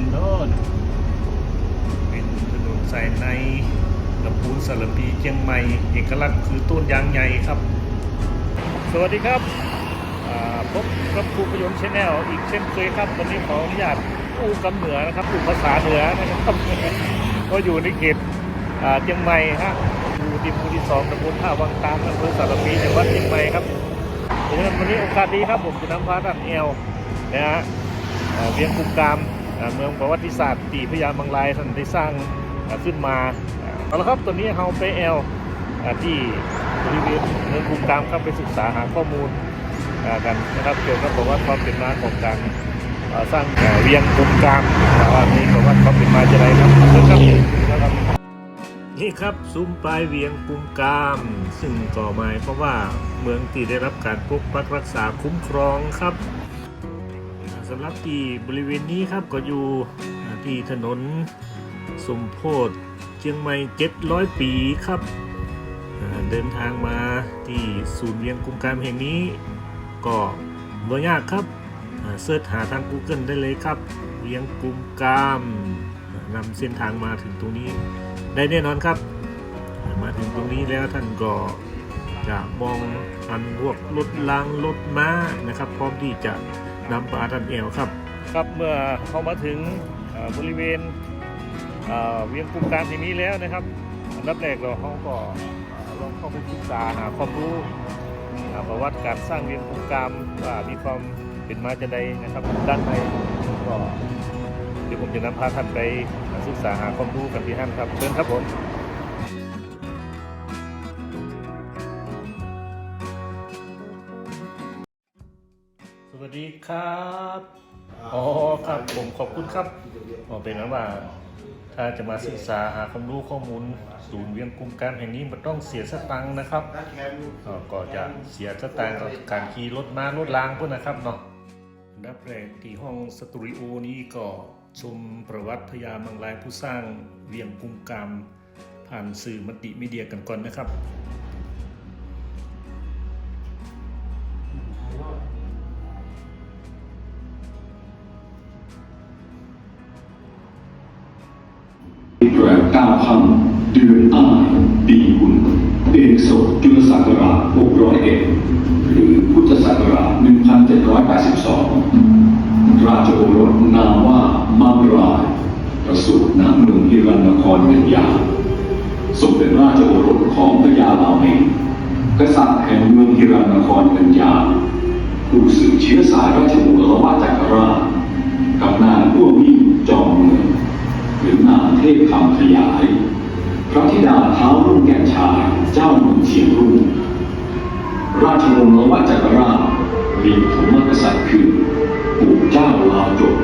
ามโน่นเป็นถนนสายในลำพูนสารปีเชียงใหม่ เอกลักษณ์คือต้นยางใหญ่ครับ สวัสดีครับพบกับครูประยนต์ชแนลอีกเช่นเคยครับ วันนี้ขออนุญาตอู้กำเหนือนะครับอู้ภาษาเหนือนะครับก็อยู่ในเขตเชียงใหม่ฮะอยู่ที่หมู่ที่สองตำบลท่าวังตามอำเภอสารปีจังหวัดเชียงใหม่ครับดังนั้นวันนี้โอกาสดีครับผมจะนำพาท่านเอลนะฮะเวียงกุมกาม เมืองประวัติศาสตร์ตีพญามังลายท่านได้สร้างขึ้นมาเอาละครับตอนนี้เราไปแอลอ่าที่บริเวณเมืองกุมกามครับไปศึกษาหาข้อมูลกันนะครับเกี่ยวกับประวัติความเป็นมาของการสร้างเวียงกุมกามว่ามีประวัติความเป็นมาจะไรครับเริ่มครับนะครับนี่ครับซุ้มปลายเวียงกุมกาม ซึ่งก่อมาเพราะว่าเมืองที่ได้รับการปกปักรักษาคุ้มครองครับ สำหรับที่บริเวณนี้ครับก็อยู่ที่ถนนสมโพธิเชียงใหม่ 700 ปีครับเดินทางมาที่ศูนย์เวียงกุมกามแห่งนี้ ก็บ่ยากครับเสิร์ชหาทาง Google ได้เลยครับ เวียงกุมกามนำเส้นทางมาถึงตรงนี้ ได้แน่นอนครับ มาถึงตรงนี้แล้วท่านก็จะมองอันพวกรถล้างรถม้านะครับ พร้อมที่จะ นำปลาทันเอวครับ ครับเมื่อเข้ามาถึงบริเวณเวียงกุมกามที่นี้แล้วนะครับ อันดับแรกเราเขาก็ลองเข้าไปศึกษาหาความรู้ประวัติการสร้างเวียงกุมกามว่ามีความเป็นมาจะใดนะครับด้านในก็เดี๋ยวผมจะนำพาท่านไปศึกษาหาความรู้กันที่ท่านครับเชิญครับผม ครับอ๋อครับผมขอบคุณครับอ๋อเป็นนั้นว่า ถ้าจะมาศึกษาหาความรู้ข้อมูล ศูนย์เวียงกุมกามแห่งนี้มันต้องเสียสตังค์นะครับก็ก็จะเสียสตางค์กับการขี่รถมารถรางพวกนะครับเนาะอันดับแรกที่ห้องสตูดิโอนี้ก็ชมประวัติพญามังลายผู้สร้างเวียงกุมกามผ่านสื่อมติมีเดียกันก่อนนะครับ ศักราช 601 หรือพุทธศักราช 1782 ราชโอรสนามว่ามังรายประสูติณเมืองฮิรันนครเมืองยาทรงเป็นราชโอรสของพญาลาเมงกษัตริย์แห่งเมืองฮิรันนครเมืองยาผู้สืบเชื้อสายราชวงศ์ละวาจักรราชกับนางอ้วมิ่งจอมเมืองหรือนางเทพคำขยาย พระธิดาเท้ารุ่งแก่นชายเจ้าเมืองเชียงรุ่งราชวงศ์ละวัจักรราชมีถมกษัตริย์คือปู่เจ้าลาวจบ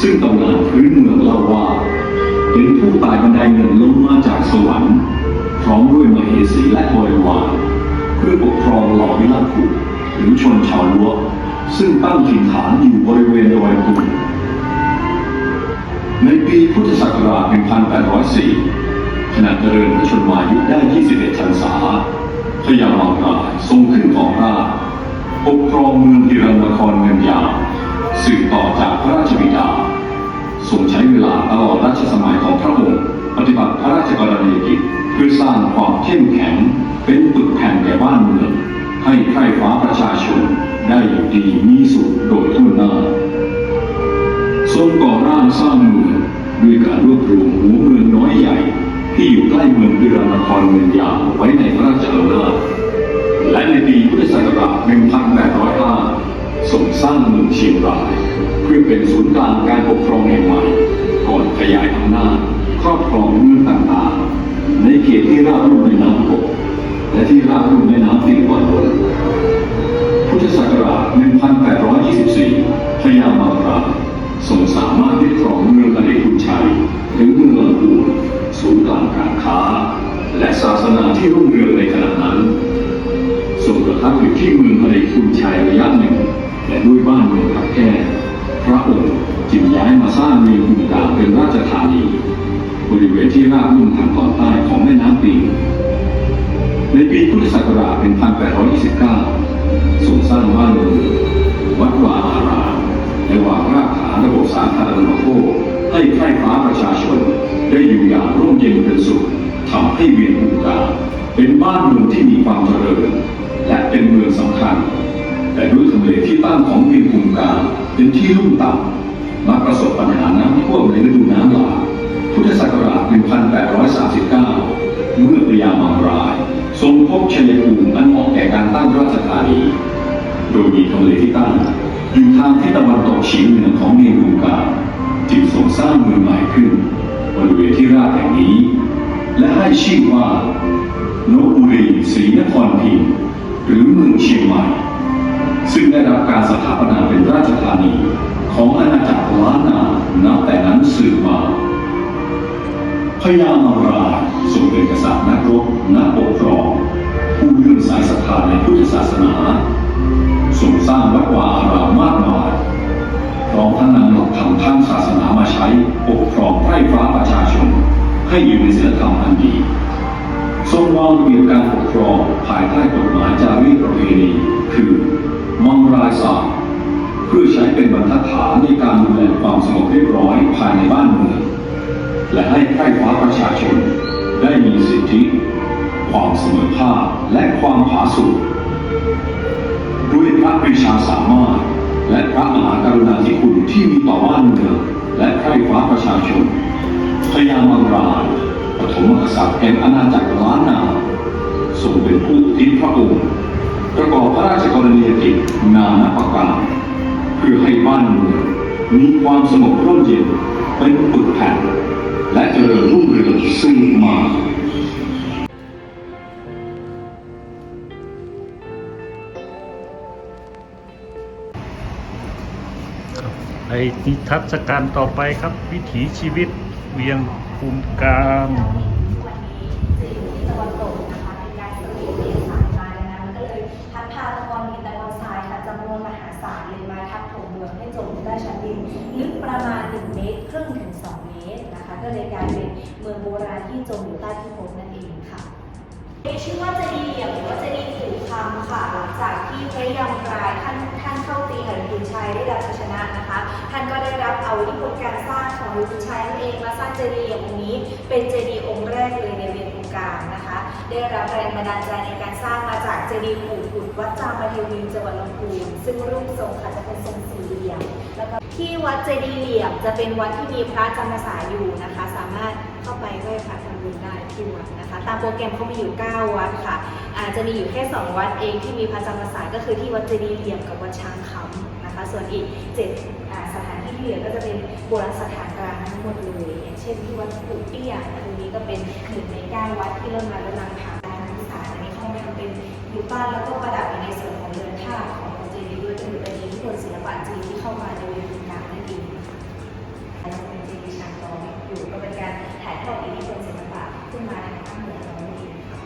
ซึ่งตำนานพื้นเมืองเล่าว่าเห็นผู้ตายบันไดเงินลงมาจากสวรรค์พร้อมด้วยมเหสีและบริวารเพื่อปกครองเหล่าวิลาภุหรือชนชาวล้วซึ่งตั้งถิ่นฐานอยู่บริเวณดอยตุงในปีพุทธศักราช 1804 ขณะเจริญพระชนมายุได้ 21พรรษาพญามังรายทรงขึ้นของราชปกครองเมืองฮิรันนครเงินยาสืบต่อจากพระราชบิดาทรงใช้เวลาตลอดรัชสมัยของพระองค์ปฏิบัติพระราชกรณียกิจเพื่อสร้างความเข้มแข็งเป็นปึกแผ่นแก่บ้านเมือง ให้ใครฟ้าประชาชนได้อยู่ดีมีสุขโดยทั่วหน้าทรงก่อร่างสร้างเมืองด้วยการรวบรวมหัวเมืองน้อยใหญ่ ที่อยู่ใกล้เมืองพิรานครเมืองยาวไว้ในพระราชอำนาจและในปีพุทธศักราช 1805ทรงสร้างเมืองเชียงราย เพื่อเป็นศูนย์กลางการปกครองแห่งใหม่ก่อนขยายอำนาจครอบครองเมืองต่างๆ ในเขตที่ราบรุ่มในนั้น ริเวณที่ราบลุ่มทางตอนใต้ของแม่น้ำปิงในปีพุทธศักราช1829ทรงสร้างบ้านเมืองวัดวาอารามในวางรากฐานระบบสาธารณูปโภคให้ใคร่ฟ้าประชาชน ได้อยู่อย่างร่มเย็นเป็นสุขทำให้เวียงภูกาเป็นบ้านเมืองที่มีความเจริญ และเป็นเมืองสำคัญ แต่ด้วยทำเลที่ตั้งของเวียงภูกาเป็นที่ลุ่มต่ำมักประสบปัญหาน้ำท่วมในฤดูน้ำหลาก พุทธศักราช 1839 เมื่อพระยามังราย ทรงพบชัยภูมิอันเหมาะแก่การตั้งราชธานี โดยมีทำเลที่ตั้ง อยู่ทางทิศตะวันตกเฉียงเหนือของเมียงกุกาจึงทรงสร้างเมืองใหม่ขึ้นบริเวณที่ราบแห่งนี้ และให้ชื่อว่าโนบุรีศรีนครพิมพ์หรือเมืองเชียงใหม่ ซึ่งได้รับการสถาปนาเป็นราชธานี ของอาณาจักรล้านนานับแต่นั้นสืบมา พญามังรายทรงเป็นกษัตริย์นักรบนักปกครอง ผู้เลื่อมสายศรัทธาในพุทธศาสนาทรงสร้างวัดวาอารามมากมายพร้อมทั้งนำหลักธรรมทางศาสนามาใช้ปกครองไพร่ฟ้าประชาชน ให้อยู่ในศีลธรรมอันดีทรงวางระเบียบการปกครองภายใต้กฎหมายจารีตประเพณีคือมังรายสามเพื่อใช้เป็นบรรทัดฐานในการดูแลความสงบเรียบร้อยภายในบ้านเมือง และให้ใกล้ฟ้าประชาชน ได้มีสิทธิ ความเสมอภาคและความผาสุกด้วยพระปรีชาสามารถ และพระมหากรุณาธิคุณที่มีต่อบ้านเมืองและใกล้ฟ้าประชาชนพญามังรายปฐมกษัตริย์แห่งอาณาจักรล้านนาทรงเป็นผู้ทิศพระองค์ประกอบพระราชกรณียกิจนานาประการเพื่อให้บ้านเมืองมีความสงบร่มเย็นเป็นปึกแผ่น และเจริญรุ่งเรืองซึ่งมาไอ้นิทัศการต่อไปครับ วิถีชีวิตเวียงภูมิกาม การสร้างของลุงชัยนั่นเองมาสร้างเจดีย์อย่างนี้ เป็นเจดีย์องค์แรกเลยในเวียงกุงการนะคะ ได้รับแรงบันดาลใจในการสร้างมาจากเจดีย์ปู่ขุดวัดจามเทวีจังหวัดลำพูนซึ่งรูปทรงค่ะจะเป็นทรงสี่เหลี่ยมแล้วก็ที่วัดเจดีย์เหลี่ยมจะเป็นวัดที่มีพระจำพรรษาอยู่นะคะ สามารถเข้าไปไหว้พระทำบุญได้ที่วัดนะคะ ตามโปรแกรมเขามีอยู่ 9 วัดค่ะ อาจจะมีอยู่แค่ 2 วัดเองที่มีพระจำพรรษาก็คือที่วัดเจดีย์เหลี่ยมกับวัดช้างคำนะคะ ส่วนอีก 7 เหลือก็จะเป็นโบราณสถานกลางทั้งหมดเลยอย่างเช่นที่วัดปู่เปี้ยตรงนี้ก็เป็นหนึ่งในเก้าวัดที่เริ่มมาแล้วนำทางการศึกษาอันนี้เขาทำเป็นรูปปั้นแล้วก็ประดับอยู่ในส่วนของเรือนท่าของเจดีย์ด้วยก็ถือเป็นทธิพลศิลปะจีนที่เข้ามาในเวียงกุมกาฬนั่นเองค่ะยังเป็นเจดีย์ช้างน้อยอยู่ก็เป็นการถ่ายทอดอิทธิพลศิลปะขึ้นมาทางภาคเหนือเรานั่นเองค่ะ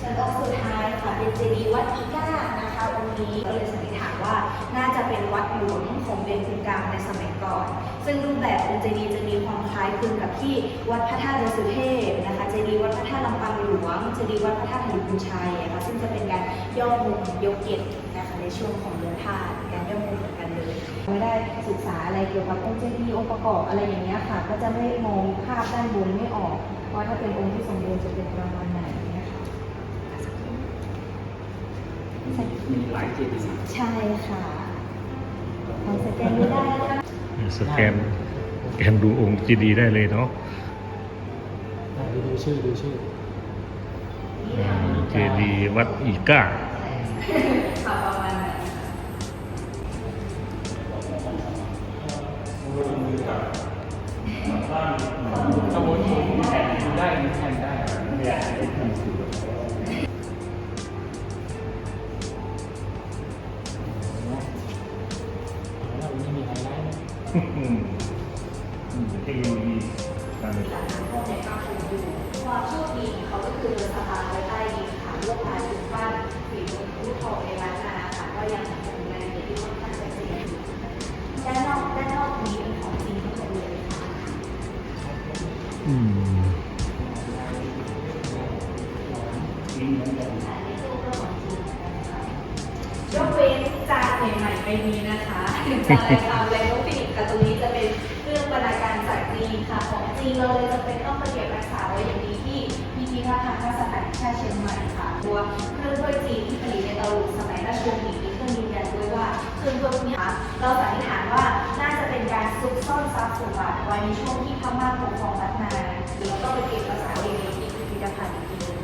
ส่วนองค์สุดท้ายค่ะเป็นเจดีย์วัดอีก้า นะคะองนี้ก็เลยสันนิษฐานว่าน่าจะเป็นวัดหลวงของเวียงกุมกาฬในสมัยก่อน ซึ่งรูปแบบองค์เจดีย์จะมีความคล้ายคลึงกับที่วัดพระธาตุดอยสุเทพนะคะเจดีย์วัดพระธาตุลำปางหลวงเจดีย์วัดพระธาตุหลวงบุญชัยนะคะซึ่งจะเป็นการย่อมุมยกเกตนะคะในช่วงของเรือธาตุการย่อมุมเหมือนกันเลยไม่ได้ศึกษาอะไรเกี่ยวกับองค์เจดีย์องค์ประกอบอะไรอย่างเงี้ยค่ะ ก็จะไม่มองภาพด้านบนไม่ออกว่าถ้าเป็นองค์ที่สมบูรณ์จะเป็นประมาณไหนนะคะ มีหลายเจดีย์ใช่ค่ะลองสแกนดูได้นะคะสแกนสแกนดูองค์เจดีย์ได้เลยเนาะอะดูดูชื่อดูชื่ออ่าเจดีย์วัดอีก้าค่ะประมาณนั้นขบวนแผ่นดูได้มีแผ่นได้ นะคะจานอะไรทำอะไรต้องปิดค่ะตรงนี้จะเป็นเครื่องบรรณาการจากจีนค่ะของจีนเราเลยจะเป็นต้องมาเก็บรักษาไว้อย่างดีที่พิพิธภัณฑ์พระว่าเครื่องถ้วยจีนที่ผลิตในเตาหลุมสมัยราชวงศ์หมิงมีเครื่องยืนยันด้วยว่าเครื่องถ้วยพวกนี้คะเราสันนิษฐานว่าน่าจะเป็นการซุกซ่อนทรัพย์สมบัติไว้ในช่วงที่พม่าปกครองรัฐนาแล้วก็ไปเก็บภาษาเองที่พิพิธภัณฑ์อีกทีหนึง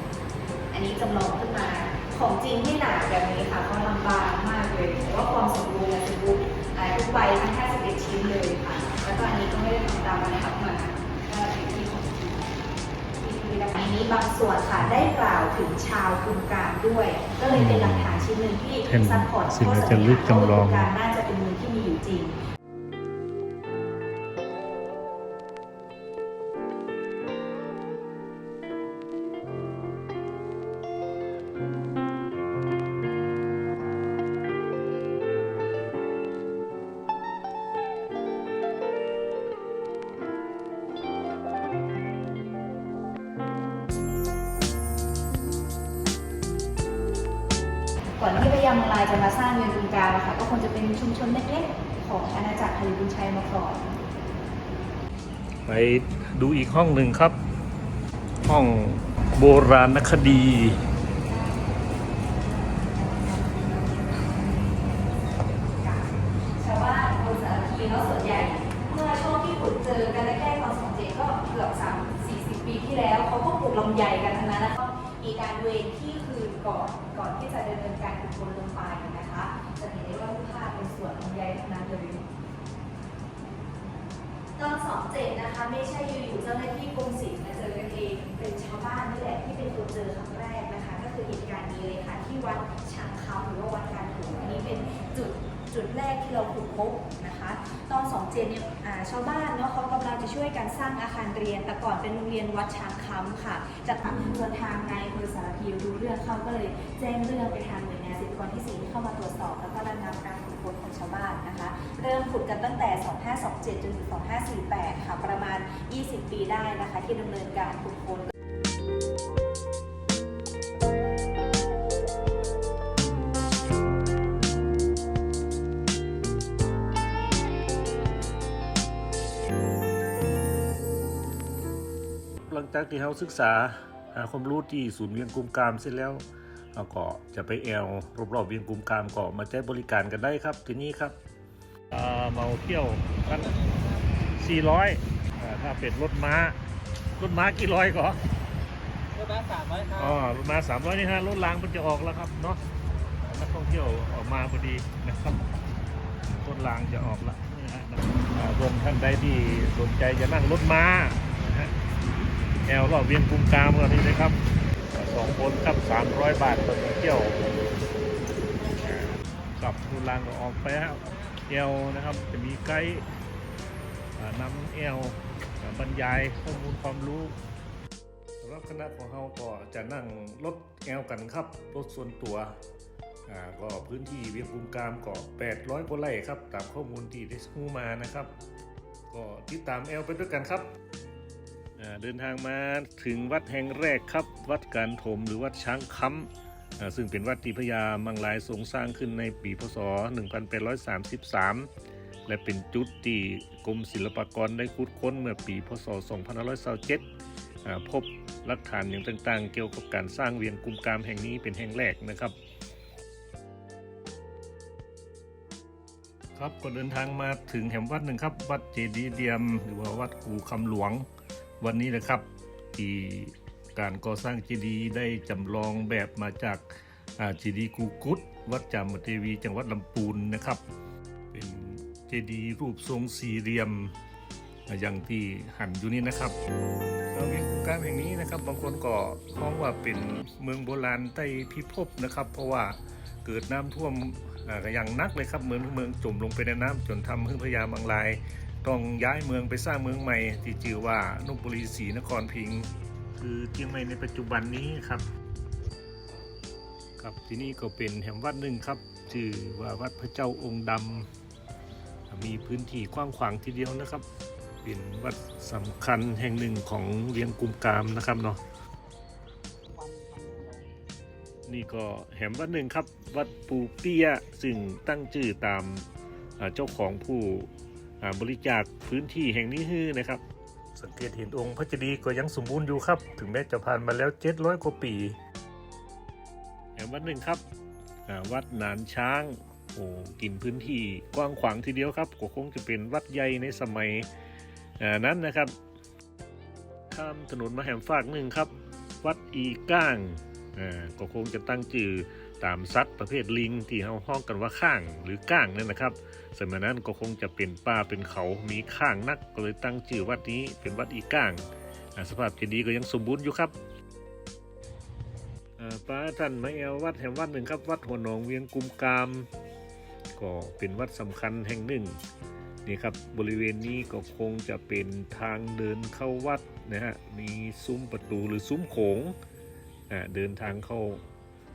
อันนี้จำลองขึ้นมาของจริงที่หนาแบบนี้ค่ะเขาทำบางมากเลยแต่ว่าความสมบูรณ์ ทุกใบทั้ง51ชิ้นเลยค่ะ แล้วก็อันนี้ก็ไม่ได้ทำตามบันทับมาก็เป็นที่ของจริงที่พิพิธภัณฑ์นี้บางส่วนค่ะได้กล่าวถึงชาวคุมการด้วย ก็เลยเป็นหลักฐานชิ้นหนึ่งที่เป็นซัพพอร์ตสิ่งที่จะลึกจำลองว่าคุมการน่าจะเป็นเมืองที่มีอยู่จริง มายจะมาสร้างเมืองกรุงการค่ะก็คงจะเป็นชุมชนเล็กๆของอาณาจักรฮาริบุญชัยมาก่อนไปดูอีกห้องหนึ่งครับ ห้องโบราณคดี ชาวบ้านคนสารพีเนาะส่วนใหญ่ เมื่อช่วงที่ขุดเจอกันแรกๆตอนสองเจ็ดก็เกือบสามสี่สิบปีที่แล้ว เขาก็ปลูกลำไยกันทั้งนั้นแล้วก็มีการเวรที่คืนก่อนก่อนที่จะดำเนินการขุดคนลงไปนะคะ จะเห็นได้ว่ารูปภาพเป็นสวนลำไยทั้งนั้นเลย ตอนสองเจ็ดนะคะ ไม่ใช่อยู่ๆเจ้าหน้าที่กรมศิลป์มาเจอกันเอง เป็นชาวบ้านนี่แหละที่เป็นคนเจอครั้งแรกนะคะ ก็คือ เหตุการณ์นี้เลยค่ะ ที่วัดช้างคำหรือว่าวัดการถูอันนี้เป็นจุดจุดแรกที่เราขุดพบนะคะ ตอนสองเจ็ดเนี่ยชาวบ้านเนาะเขากำลังจะช่วยกันสร้างอาคารเรียน แต่ก่อนเป็นโรงเรียนวัดช้างคำค่ะจากจนทางนายอำเภอสารพีรู้เรื่องเขาก็เลยแจ้งเรื่องไปทางหน่วยงานศิลปากรที่สี่ที่เข้ามาตรวจสอบ แล้วก็ระงับการขุดค้นของชาวบ้านนะคะ เริ่มขุดกันตั้งแต่ 2527 จนถึง 2548 ค่ะ ประมาณ 20 ปีได้นะคะ ที่ดำเนินการขุดค้น จากที่เราศึกษาหาความรู้ที่ศูนย์เวียงกุมกามเสร็จแล้วเราก็จะไปแอลรอบๆเวียงกุมกามก็มาใช้บริการกันได้ครับที่นี่ครับอ่าเมาเที่ยวกัน 400อ่าถ้าเป็นรถม้ารถม้ากี่ร้อยก่อนรถบัสสามร้อยครับอ๋อรถม้า300นี่ฮะรถรางมันจะออกแล้วครับเนาะนักท่องเที่ยวออกมาพอดีนะครับรถรางจะออกแล้วนี่ฮะอ่าส่วนท่านใดที่สนใจจะนั่งรถม้านะฮะ แอลรอบเวียนกุมกามกันนี้นะครับสองคนครับสามร้อยบาทต่อเที่ยวกับดูรางก็ออกไปแล้วแอลนะครับจะมีไกด์นำแอลบรรยายข้อมูลความรู้สำหรับคณะของเราก็จะนั่งรถแอลกันครับรถส่วนตัวก็พื้นที่เวียงกุมกามก็800กว่าไร่ครับ ตามข้อมูลที่ได้รู้มานะครับ ก็ติดตามแอลไปด้วยกันครับ เดินทางมาถึงวัดแห่งแรกครับ วัดการถมหรือวัดช้างคำซึ่งเป็นวัดที่พญามังลายทรงสร้างขึ้นในปีพศ 1833 และเป็นจุดที่กรมศิลปากรได้ขุดค้นเมื่อปีพศ 2527อ่าพบหลักฐานอย่างต่างๆ เกี่ยวกับการสร้างเวียงกุมกามแห่งนี้เป็นแห่งแรกนะครับครับก็เดินทางมาถึงแห่งวัดหนึ่งครับ วัดเจดีย์เดียม หรือว่าวัดกูคำหลวง วันนี้นะครับที่การก่อสร้างเจดีย์ได้จำลองแบบมาจากเจดีย์กูกุดวัดจามเทวีจังหวัดลำพูนนะครับ เป็นเจดีย์รูปทรงสี่เหลี่ยมอย่างที่หันอยู่นี่นะครับเราเวียงกุมกามแห่งนี้นะครับ บางคนก็พ้องว่าเป็นเมืองโบราณใต้พิภพนะครับ เพราะว่าเกิดน้ำท่วมอย่างนักเลยครับ เหมือนเมืองจมลงไปในน้ำจนทำให้พญามังลาย ต้องย้ายเมืองไปสร้างเมืองใหม่ที่ชื่อว่านุบุรีศรีนครพิงค์คือเชียงใหม่ในปัจจุบันนี้ครับ ครับที่นี่ก็เป็นแห่งวัดหนึ่งครับชื่อว่าวัดพระเจ้าองค์ดำมีพื้นที่กว้างขวางทีเดียวนะครับ เป็นวัดสำคัญแห่งหนึ่งของเวียงกุมกามนะครับเนาะนี่ก็แห่งวัดหนึ่งครับ วัดปูเปียซึ่งตั้งชื่อตามเจ้าของผู้ บริจาคพื้นที่แห่งนี้ให้นะครับ สังเกตเห็นองค์พระเจดีย์ก็ยังสมบูรณ์อยู่ครับ ถึงแม้จะผ่านมาแล้ว 700 กว่าปีมวัดหนึ่งครับอ่าวัดหนานช้างโอ้กินพื้นที่กว้างขวางทีเดียวครับก็คงจะเป็นวัดใหญ่ในสมัยอ่านั้นนะครับข้ามถนนมาแหมฝากหนึ่งครับ วัดอีก้างอ่าก็คงจะตั้งจื่อ ตามสัตว์ประเภทลิงที่เราห้องกันว่าข้างหรือก้างนั่นนะครับ สมัยนั้นก็คงจะเป็นป่าเป็นเขามีข้างนักก็เลยตั้งชื่อวัดนี้เป็นวัดอีก้างอ่าสภาพเจดีย์ก็ยังสมบูรณ์อยู่ครับอ่าป้าท่านมาแอววัดแห่งวัดหนึ่งครับ วัดหัวหนองเวียงกุมกาม ก็เป็นวัดสำคัญแห่งหนึ่งนี่ครับบริเวณนี้ก็คงจะเป็นทางเดินเข้าวัดนะฮะมีซุ้มประตูหรือซุ้มโขงอ่าเดินทางเข้า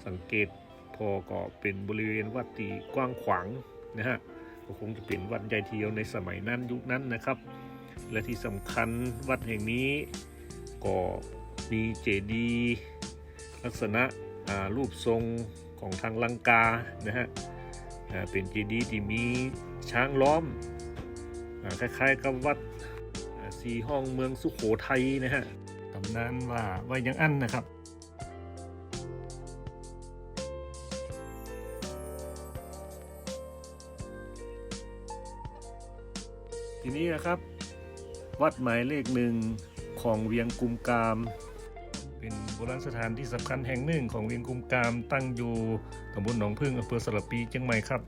สังเกต พอก็เป็นบริเวณวัดที่กว้างขวางนะฮะก็คงจะเป็นวัดใหญ่ทีเดียวในสมัยนั้นยุคนั้นนะครับ และที่สำคัญวัดแห่งนี้ก็มีเจดีย์ลักษณะรูปทรงของทางลังกานะฮะเป็นเจดีย์ที่มีช้างล้อมอคล้ายๆกับวัดสีห้องเมืองสุขโขทัยนะฮะตำนานว่าไว้ยังอันนะครับ นี้นะครับ วัดหมายเลขหนึ่งของเวียงกุมกาม เป็นโบราณสถานที่สำคัญแห่งหนึ่งของเวียงกุมกาม ตั้งอยู่ตำบลหนองพึ่งอำเภอสระปีเชียงใหม่ครับ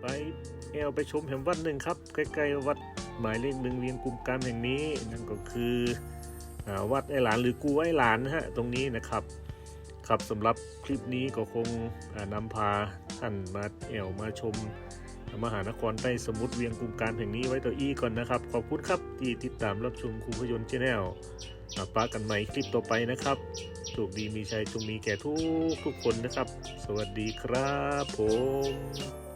ไปแอลไปชมแห่งวัดหนึ่งครับใกล้ๆวัดหมายเลขหนึ่งเวียงกุมกามแห่งนี้นั่นก็คืออวัดไอหลานหรือกูไอหลานนะฮะตรงนี้นะครับครับสำหรับคลิปนี้ก็คงนำพาท่านมาแอวมาชม มหานครใต้สมุทรเวียงกุมการแห่งนี้ไว้ตัวอีก่อนนะครับ ขอบคุณครับที่ติดตามรับชมครูพยนต์ชาแนลปากันใหม่คลิปต่อไปนะครับโชคดีมีชัยจงมีแก่ทุกทุกคนนะครับ สวัสดีครับผม